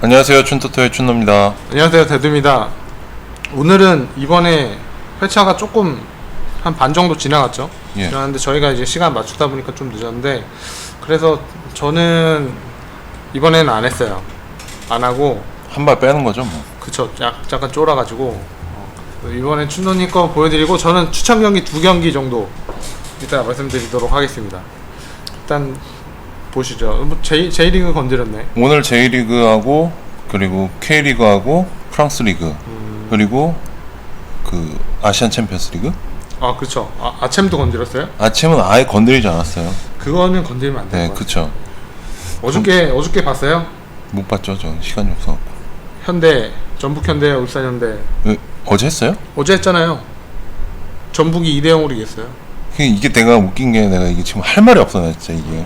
안녕하세요. 춘토토의 춘노입니다. 안녕하세요. 대두입니다. 오늘은 이번에 회차가 조금 한 반 정도 지나갔죠? 예. 지나갔는데 저희가 이제 시간 맞추다 보니까 좀 늦었는데 그래서 저는 이번에는 안 했어요. 안 하고 한 발 빼는 거죠 뭐. 그쵸. 약, 약간 쫄아가지고. 어, 이번엔 춘노님 거 보여드리고 저는 추천 경기 두 경기 정도 이따 말씀드리도록 하겠습니다. 일단 보시죠 뭐 J, J리그 건드렸네 오늘 J리그하고 그리고 K리그하고 프랑스 리그 음. 그리고 그 아시안 챔피언스 리그 아 그쵸 아, 아챔도 건드렸어요? 아침은 아예 건드리지 않았어요 그거는 건드리면 안네 되는 거 그쵸 어저께 어저께 봤어요? 못 봤죠 저 시간이 없어 현대 전북현대 울산현대 어제 했어요? 어제 했잖아요. 전북이 2대 0으로 이겼어요. 이게- 이게 내가 웃긴 게 내가 이게 지금 할 말이 없어 나 진짜 이게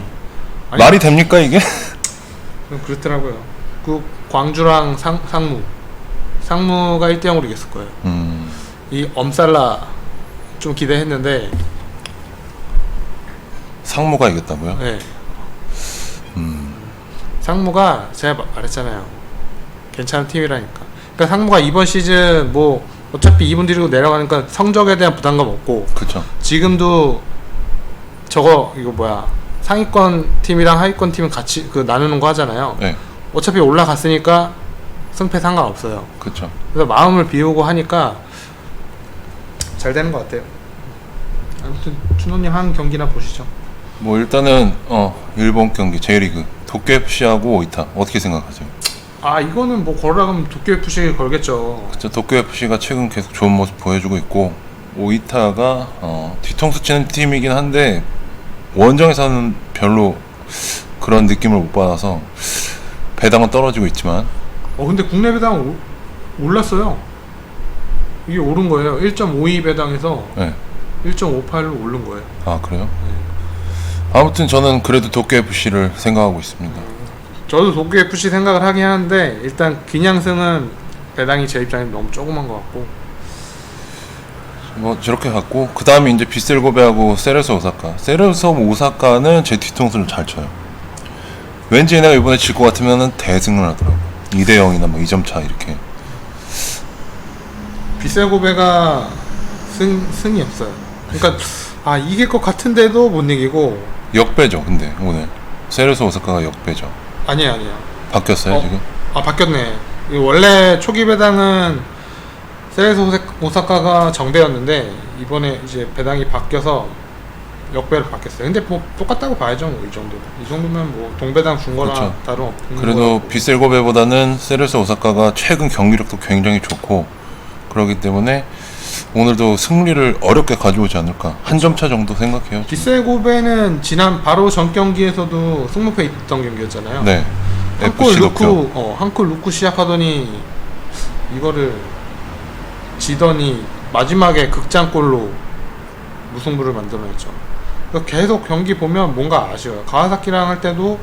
아니, 말이 됩니까 이게? 그렇더라고요. 그 광주랑 상, 상무 상무가 1대 0으로 이겼을 거예요. 음 이 엄살라 좀 기대했는데 상무가 이겼다고요? 네. 음 상무가 제가 마- 말했잖아요. 괜찮은 팀이라니까. 그러니까 상무가 이번 시즌 뭐 어차피 2분 뒤로 내려가니까 성적에 대한 부담감 없고 그쵸 지금도 저거 이거 뭐야 상위권 팀이랑 하위권 팀은 같이 그 나누는 거 하잖아요. 네 어차피 올라갔으니까 승패 상관없어요. 그쵸 그래서 마음을 비우고 하니까 잘 되는 것 같아요. 아무튼 춘호님 한 경기나 보시죠. 뭐 일단은 어 일본 경기 J리그 도쿄 FC하고 오이타 어떻게 생각하세요? 아 이거는 뭐 걸어가면 도쿄 FC 걸겠죠. 진짜 도쿄 FC가 최근 계속 좋은 모습 보여주고 있고 오이타가 어, 뒤통수 치는 팀이긴 한데 원정에서는 별로 그런 느낌을 못 받아서 배당은 떨어지고 있지만 어 근데 국내 배당 오, 올랐어요. 이게 오른 거예요. 1.52 배당에서 네. 1.58로 오른 거예요. 아 그래요? 아무튼 저는 그래도 도쿄 FC를 생각하고 있습니다. 저도 도쿄 FC 생각을 하긴 하는데 일단 그냥승은 배당이 제 입장에 너무 조그만 것 같고 뭐 저렇게 갖고 그 다음에 이제 비셀고베하고 세레소 오사카. 세레소 오사카는 제 뒤통수를 잘 쳐요. 왠지 얘네가 이번에 질 것 같으면은 대승을 하더라고. 2대 0이나 뭐 2점 차 이렇게. 비셀고베가 승 승이 없어요. 그러니까 아 이길 것 같은데도 못 이기고 역배죠, 근데 오늘 세레소 오사카가 역배죠. 아니에요 아니에요. 바뀌었어요 어? 지금? 아 바뀌었네. 이 원래 초기 배당은 세레소 오사카가 정배였는데 이번에 이제 배당이 바뀌어서 역배로 바뀌었어요. 근데 뭐 똑같다고 봐야죠 뭐 이 정도. 이 정도면 뭐 동배당 준 거나 그렇죠. 다름없는 그래도. 비셀고베보다는 세레소 오사카가 최근 경기력도 굉장히 좋고 그러기 때문에 오늘도 승리를 어렵게 가져오지 않을까 한 점 차 정도 생각해요. 비셀고베는 지난 바로 전 경기에서도 승무패 있던 경기였잖아요. 네, 한골 넣고. 어, 한골 넣고 시작하더니 이거를 지더니 마지막에 극장골로 무승부를 만들어냈죠. 계속 경기 보면 뭔가 아쉬워요. 가와사키랑 할 때도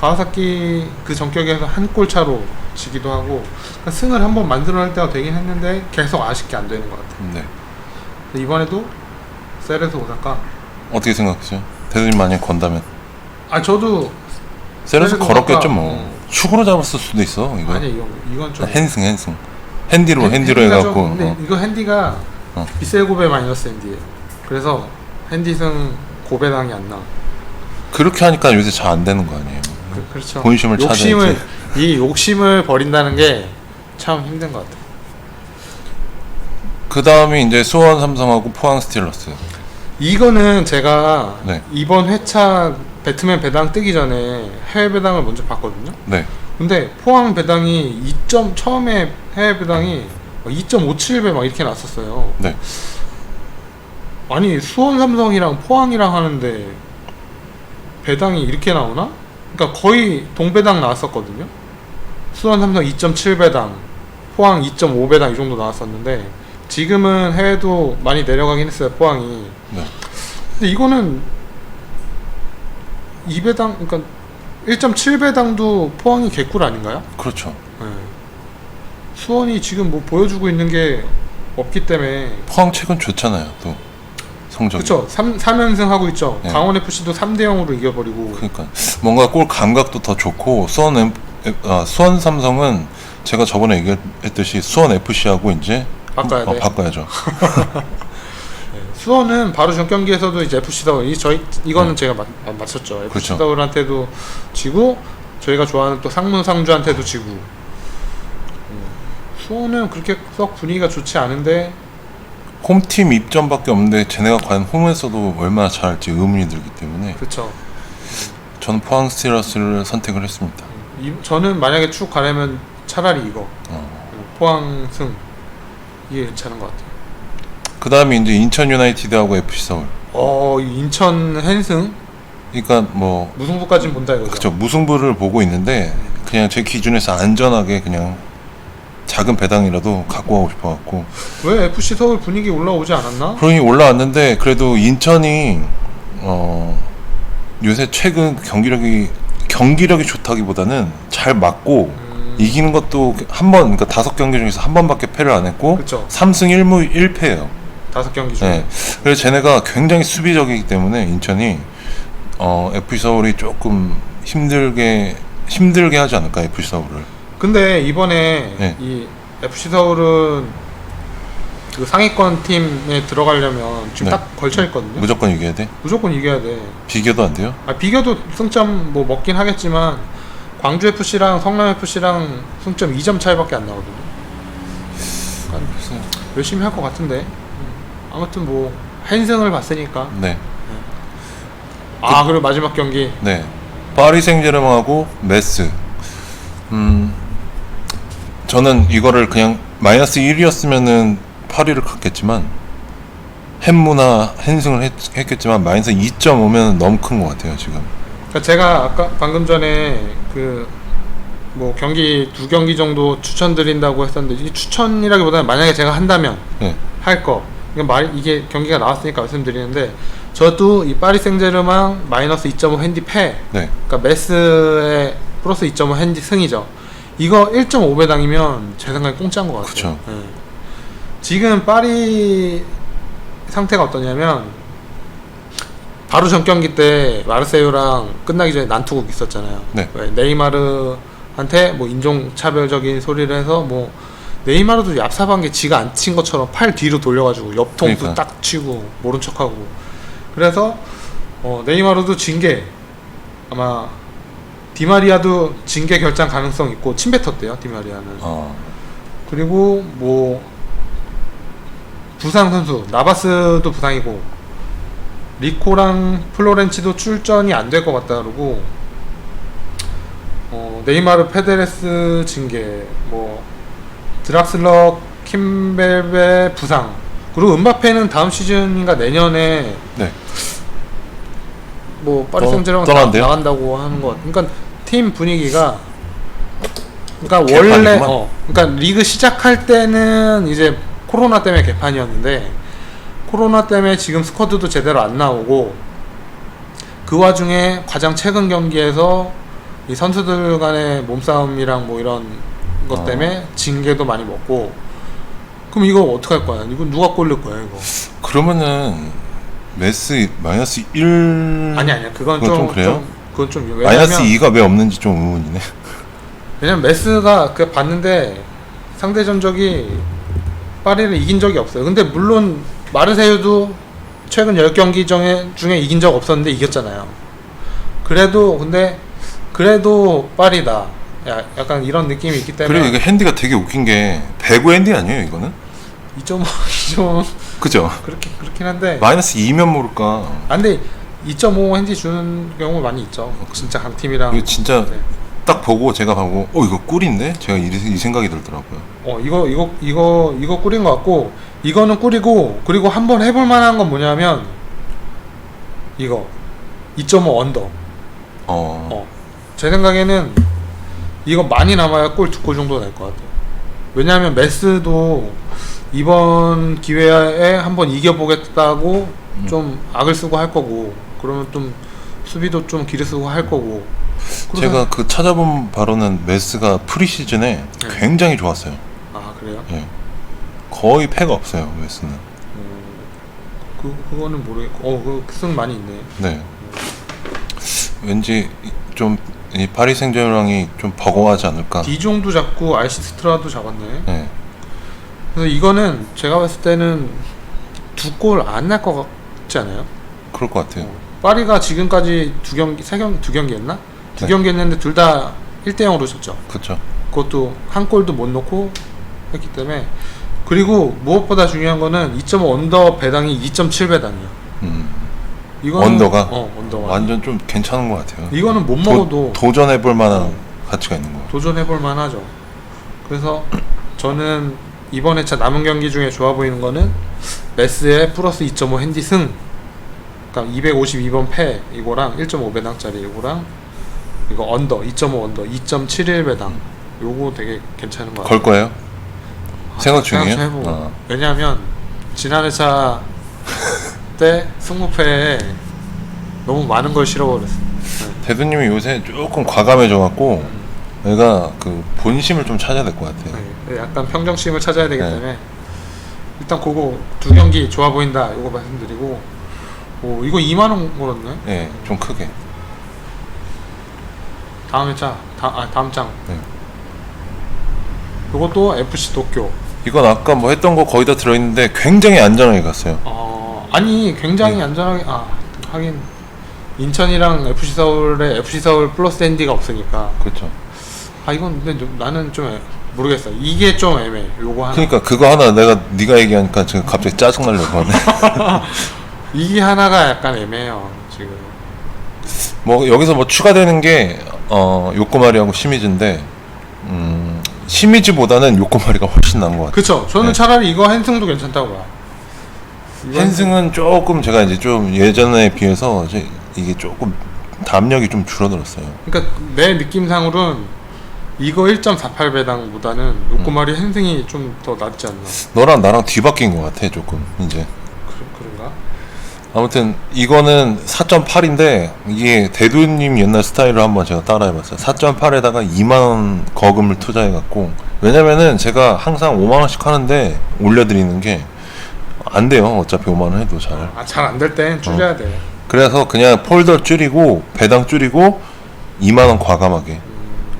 가와사키 그 전격에서 한 골 차로 지기도 하고 그러니까 승을 한번 만들어낼 때가 되긴 했는데 계속 아쉽게 안 되는 것 같아요. 네. 이번에도 세레소 오사카 어떻게 생각하세요? 대표님 만약 건다면 아 저도 세레소 걸었겠죠 뭐 어. 축으로 잡았을 수도 있어 이거 아니 이건 이건 좀 핸승 핸승 핸디로 핸- 핸디로 핸디가 해갖고 좀- 근데 어. 이거 핸디가 어. 비셀 고베 마이너스 핸디예요. 그래서 핸디승 고배당이 안 나. 그렇게 하니까 요새 잘 안 되는 거 아니에요 그, 그렇죠. 본심을 욕심을 찾아야지. 이 욕심을 버린다는 게 참 힘든 것 같아요. 그 다음이 이제 수원 삼성하고 포항 스틸러스 이거는 제가 네. 이번 회차 배트맨 배당 뜨기 전에 해외 배당을 먼저 봤거든요. 네 근데 포항 배당이 2점 처음에 해외 배당이 2.57배 막 이렇게 났었어요. 네. 아니 수원 삼성이랑 포항이랑 하는데 배당이 이렇게 나오나? 그러니까 거의 동배당 나왔었거든요. 수원 삼성 2.7배당, 포항 2.5배당 이 정도 나왔었는데 지금은 해외도 많이 내려가긴 했어요. 포항이. 네. 근데 이거는 2배당 그러니까 1.7배당도 포항이 개꿀 아닌가요? 그렇죠 네. 수원이 지금 뭐 보여주고 있는 게 없기 때문에 포항 최근 좋잖아요 또 성적이 그쵸 3, 3연승 하고 있죠 네. 강원 FC도 3대 0으로 이겨버리고 그러니까 뭔가 골 감각도 더 좋고 수원 에- 아, 수원 삼성은 제가 저번에 얘기했듯이 수원 FC하고 이제 바꿔야 어, 돼. 바꿔야죠. 수원은 바로 전 경기에서도 이제 FC 서울 이 저희 이거는 제가 맞, 아, 맞췄죠. FC 그렇죠. 서울한테도 지고 저희가 좋아하는 또 상문 상주한테도 지고. 음, 수원은 그렇게 썩 분위기가 좋지 않은데 홈팀 입점밖에 없는데 쟤네가 과연 홈에서도 얼마나 잘할지 의문이 들기 때문에 그렇죠. 저는 포항 스티러스를 선택을 했습니다. 이, 저는 만약에 쭉 가려면 차라리 이거 어. 포항 승 이게 괜찮은 것 같아요. 그 다음에 이제 인천 유나이티드하고 FC 서울. 어이 인천 헨승 그러니까 뭐 무승부까지는 본다 이거죠. 그쵸 무승부를 보고 있는데 그냥 제 기준에서 안전하게 그냥 작은 배당이라도 갖고 가고 싶어 갖고 왜 FC 서울 분위기 올라오지 않았나? 그러니 올라왔는데 그래도 인천이 어 요새 최근 경기력이 경기력이 좋다기보다는 잘 맞고 음, 이기는 것도 한 번 그러니까 다섯 경기 중에서 한 번밖에 패를 안 했고 그쵸. 3승 1무 1패예요. 다섯 경기 중에 네. 그래서 쟤네가 굉장히 수비적이기 때문에 인천이 어 FC 서울이 조금 힘들게 힘들게 하지 않을까 FC 서울을. 근데 이번에 네. 이 FC 서울은 그 상위권 팀에 들어가려면 지금 네. 딱 걸쳐 있거든요. 무조건 이겨야 돼. 무조건 이겨야 돼. 비교도 안 돼요. 아, 비교도 승점 뭐 먹긴 하겠지만 광주 FC랑 성남 FC랑 승점 2점 차이밖에 안 나거든요. 그러니까 열심히 할 것 같은데. 음. 아무튼 뭐 헨승을 봤으니까. 네. 아 그리고 마지막 경기 네. 파리 생제르맹하고 메스. 음. 저는 이거를 그냥 마이너스 1이었으면은 파리를 갔겠지만 햄무나 헨승을 했, 했겠지만 마이너스 2.5면 너무 큰 것 같아요 지금. 그러니까 제가 아까 방금 전에 그 뭐 경기 두 경기 정도 추천드린다고 했었는데 이 추천이라기보다는 만약에 제가 한다면 네. 할 거. 이게 말 이게 경기가 나왔으니까 말씀드리는데 저도 이 파리 생제르맹 마이너스 2.5 핸디 패. 네. 그러니까 메스의 플러스 2.5 핸디 승이죠. 이거 1.5배 당이면 제 생각에 공짜인 것 같아요. 예. 지금 파리 상태가 어떠냐면 바로 전 경기 때 마르세유랑 끝나기 전에 난투극 있었잖아요. 네. 왜 네이마르한테 뭐 인종 차별적인 소리를 해서 뭐 네이마르도 얍삽한 게 지가 안 친 것처럼 팔 뒤로 돌려가지고 옆통도 그러니까. 딱 치고 모른 척하고 그래서 어, 네이마르도 징계 아마 디마리아도 징계 결장 가능성 있고 침 뱉었대요 디마리아는 어. 그리고 뭐 부상 선수 나바스도 부상이고 리코랑 플로렌치도 출전이 안 될 것 같다 그러고 어, 네이마르 페데레스 징계 뭐 드락슬러 킴벨베 부상 그리고 음바페는 다음 시즌인가 내년에 네. 뭐 파리 떠- 생제르맹 떠난대요? 나간다고 하는 것 같. 그러니까 팀 분위기가 그러니까 개판이구만. 원래 어 그러니까 리그 시작할 때는 이제 코로나 때문에 개판이었는데 코로나 때문에 지금 스쿼드도 제대로 안 나오고 그 와중에 가장 최근 경기에서 이 선수들 간의 몸싸움이랑 뭐 이런 것 어. 때문에 징계도 많이 먹고 그럼 이거 어떻게 할 거야? 이거 누가 꼴릴 거야 이거? 그러면은 메스 마이너스 1 아니 아니야 그건 그건 좀, 좀 그래요? 좀 그건 좀 왜냐면 마이너스 2가 왜 없는지 좀 의문이네. 왜냐면 메스가 그 봤는데 상대 전적이 파리를 이긴 적이 없어요. 근데 물론 마르세유도 최근 10경기 중에, 중에 이긴 적 없었는데 이겼잖아요. 그래도 근데 그래도 파리다. 야, 약간 이런 느낌이 있기 그리고 때문에 이게 핸디가 되게 웃긴 게 배구 핸디 아니에요 이거는? 2.5 2.5 그죠? 그렇게 그렇긴 한데 마이너스 2면 모를까. 아, 근데 2.5 핸디 주는 경우 많이 있죠. 진짜 강팀이랑 이거 진짜 네. 딱 보고 제가 보고 어 이거 꿀인데? 제가 이, 이 생각이 들더라고요. 어 이거 이거 이거 이거 꿀인 것 같고 이거는 꿀이고 그리고 한번 해볼 만한 건 뭐냐면 이거 2.5 언더 어. 어. 제 생각에는 이거 많이 남아야 골 두 골 정도 될것 같아요 왜냐하면 메스도 이번 기회에 한번 이겨보겠다고 음. 좀 악을 쓰고 할 거고 그러면 좀 수비도 좀 기를 쓰고 할 거고 제가 그 찾아본 바로는 메스가 프리시즌에 네. 굉장히 좋았어요. 아 그래요? 예. 거의 패가 없어요 메스는. 그 그거는 모르겠고 어그 승 많이 있네 네. 왠지 좀 이 파리 생제르맹이 좀 버거워하지 않을까. 디종도 잡고 알시스트라도 잡았네. 네. 그래서 이거는 제가 봤을 때는 두 골 안 날 것 같지 않아요? 그럴 것 같아요. 파리가 지금까지 두 경기 세 경기 두 경기 했나? 두 네. 경기 했는데 둘 다 1대 0으로 졌죠. 그렇죠. 그것도 한 골도 못 넣고 했기 때문에 그리고 무엇보다 중요한 거는 2.5 언더 배당이 2.7 배당이에요. 음. 이거는 언더가? 어 언더가 완전 좀 괜찮은 것 같아요. 이거는 못 먹어도 도, 전해볼 만한 어. 가치가 있는 거. 도전해볼 만하죠. 그래서 저는 이번 회차 남은 경기 중에 좋아 보이는 거는 메스의 플러스 2.5 핸디 승, 그러니까 252번 패 이거랑 1.5 배당짜리 이거랑 이거 언더 2.5 언더 2.71 배당 요거 되게 괜찮은 것 같아요. 걸 거예요? 생각 중이에요? 좀 해보고. 어. 왜냐하면 지난 회차 때 승무패에 너무 많은 걸 실어버렸어. 대두님이 요새 조금 과감해져 갖고 내가 그 본심을 좀 찾아야 될 것 같아요. 네, 약간 평정심을 찾아야 되기 네. 때문에 일단 그거 두 경기 좋아 보인다 이거 말씀드리고 오 이거 2만 원 걸었네 네, 좀 크게. 다음 회차 다, 아 다음 장 네. 이것도 FC 도쿄 이건 아까 뭐 했던 거 거의 다 들어있는데 굉장히 안전하게 갔어요. 어 아니 굉장히 네. 안전하게 아 하긴 인천이랑 FC 서울에 FC 서울 플러스 핸디가 없으니까 그렇죠. 아 이건 근데 좀, 나는 좀 애- 모르겠어 이게 좀 애매해 요거 하나 그러니까 그거 하나 내가 네가 얘기하니까 지금 갑자기 짜증 나려고 하네. 이게 하나가 약간 애매해요 지금 뭐 여기서 뭐 추가되는 게 어, 요코마리하고 시미즈인데 음, 시미즈보다는 요코마리가 훨씬 나은 것 같아요. 그쵸 저는 네. 차라리 이거 헨승도 괜찮다고 봐요 이건- 헨승은 조금 제가 이제 좀 예전에 비해서 이제 이게 조금 담력이 좀 줄어들었어요. 그러니까 내 느낌상으로는 이거 1.48 배당보다는 요코마리 음. 헨승이 좀 더 낫지 않나 너랑 나랑 뒤바뀐 것 같아 조금 이제. 그, 그런가? 아무튼 이거는 4.8인데 이게 대두님 옛날 스타일을 한번 제가 따라해봤어요. 4.8에다가 2만 원 거금을 투자해갖고 왜냐면은 제가 항상 5만 원씩 하는데 올려드리는 게 안 돼요. 어차피 5만 원 해도 잘. 아 잘 안 될 땐 줄여야 어. 돼 그래서 그냥 폴더 줄이고 배당 줄이고 2만 원 과감하게.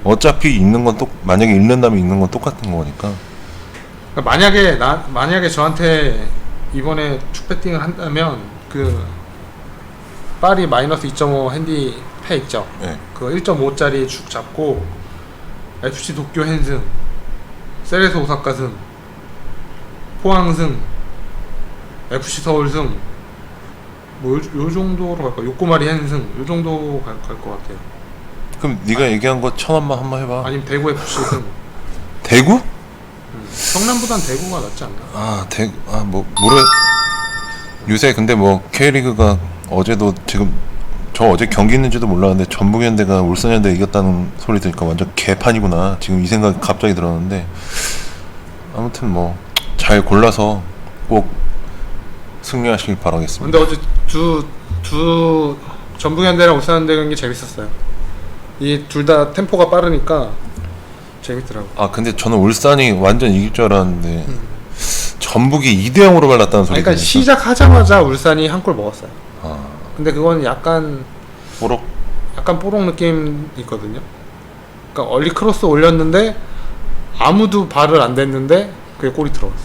어차피 있는 건 똑 만약에 잃는다면 있는 건 똑같은 거니까. 그러니까 만약에 나 만약에 저한테 이번에 축배팅을 한다면 그 파리 마이너스 2.5 핸디 패 있죠 네. 그 1.5짜리 축 잡고 FC 도쿄 헨승 세레소 오사카 승 포항 승 FC 서울 승 뭐 요, 요 정도로 갈까 요코마리 헨승 요 정도 갈것 같아요 그럼 네가 얘기한 거 천 원만 한번 해봐. 아니면 대구 FC 승 대구? 음. 성남보단 대구가 낫지 않나 아, 대, 아, 뭐, 모르, 요새 근데 뭐, K리그가 어제도 지금, 저 어제 경기 있는지도 몰랐는데, 전북현대가 울산현대 이겼다는 소리 들으니까 완전 개판이구나. 지금 이 생각이 갑자기 들었는데, 아무튼 뭐, 잘 골라서 꼭 승리하시길 바라겠습니다. 근데 어제 두, 두 전북현대랑 울산현대 경기 재밌었어요. 이 둘 다 템포가 빠르니까 재밌더라고. 아, 근데 저는 울산이 완전 이길 줄 알았는데, 전북이 2대 0으로 말랐다는 소리 그러니까. 시작하자마자 울산이 한 골 먹었어요. 아, 근데 그건 약간 보록? 약간 뽀록 느낌 있거든요. 그러니까 얼리 크로스 올렸는데 아무도 발을 안 댔는데 그게 골이 들어갔어.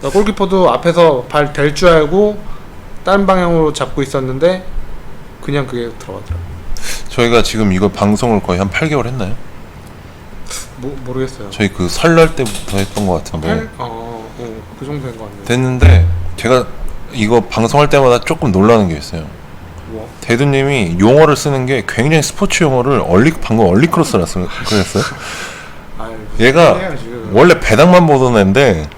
그러니까 골키퍼도 앞에서 발댈줄 알고 다른 방향으로 잡고 있었는데 그냥 그게 들어가더라고. 저희가 지금 이거 방송을 거의 한 8개월 했나요? 모, 모르겠어요. 저희 그 설날 때부터 했던 것 같은데. 팔? 어, 어, 그 정도 된것 같네요. 됐는데 제가 이거 방송할 때마다 조금 놀라는 게 있어요. 뭐? 대두님이 용어를 쓰는 게 굉장히 스포츠 용어를 얼리 방금 얼리크로스라 쓰 그랬어요. 얘가 지금. 원래 배당만 보던 애인데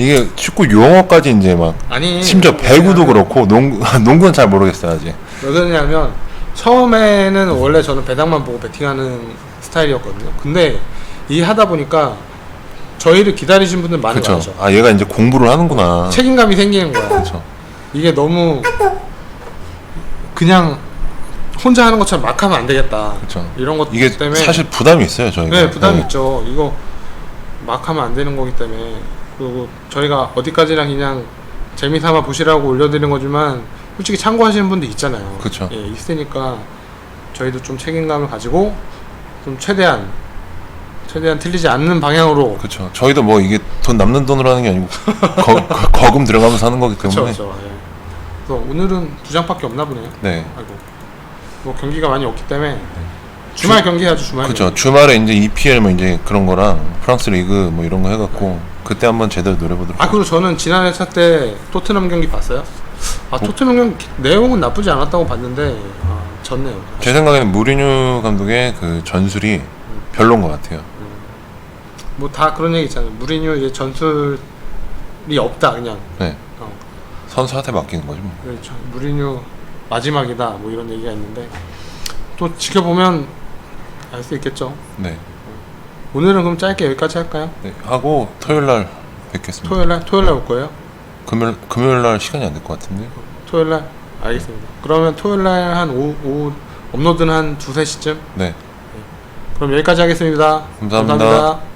이게 축구 용어까지 이제 막 아니 심지어 배구도 왜냐면- 그렇고 농구 농구는 잘 모르겠어요 아직. 왜 그러냐면 처음에는 원래 저는 배당만 보고 베팅하는 스타일이었거든요. 근데 이 하다 보니까 저희를 기다리신 분들 많이 그렇죠. 많죠. 아 얘가 이제 공부를 하는구나. 책임감이 생기는 거야. 그렇죠. 이게 너무 그냥 혼자 하는 것처럼 막 하면 안 되겠다. 그렇죠. 이런 것 이게 때문에 사실 부담이 있어요 저희가. 네 부담이 네. 있죠. 이거 막 하면 안 되는 거기 때문에 그리고 저희가 어디까지나 그냥 재미삼아 보시라고 올려드리는 거지만 솔직히 참고하시는 분도 있잖아요. 그쵸. 예, 있으니까 저희도 좀 책임감을 가지고 좀 최대한 최대한 틀리지 않는 방향으로 그렇죠. 저희도 뭐 이게 돈 남는 돈으로 하는 게 아니고 거, 거- 거금 들어가면서 하는 거기 그렇죠. 때문에. 그렇죠. 예. 그래서 오늘은 두 장밖에 없나 보네요. 네. 아이고 뭐 경기가 많이 없기 때문에 주말 경기 해야죠 주말. 그렇죠. 주말에 이제 EPL 뭐 이제 그런 거랑 프랑스 리그 뭐 이런 거 해갖고 그때 한번 제대로 노려보도록. 아 그리고 저는 지난 회차 때 토트넘 경기 봤어요. 아 토트넘 경기 내용은 나쁘지 않았다고 봤는데 아, 졌네요. 제 생각에는 무리뉴 감독의 그 전술이 별로인 것 같아요. 뭐 다 그런 얘기 있잖아요. 무리뉴 이제 전술이 없다 그냥. 네. 어, 선수한테 맡기는 거죠. 뭐. 그렇죠. 무리뉴 마지막이다 뭐 이런 얘기가 있는데 또 지켜보면 알 수 있겠죠. 네. 오늘은 그럼 짧게 여기까지 할까요? 네. 하고 토요일 날 뵙겠습니다. 토요일 날 토요일 날 올 거예요? 금요일 금요일 날 시간이 안 될 것 같은데. 토요일 날 알겠습니다. 그러면 토요일 날 한 오후, 오후 업로드는 한 두세 시쯤? 네. 그럼 여기까지 하겠습니다 감사합니다. 감사합니다.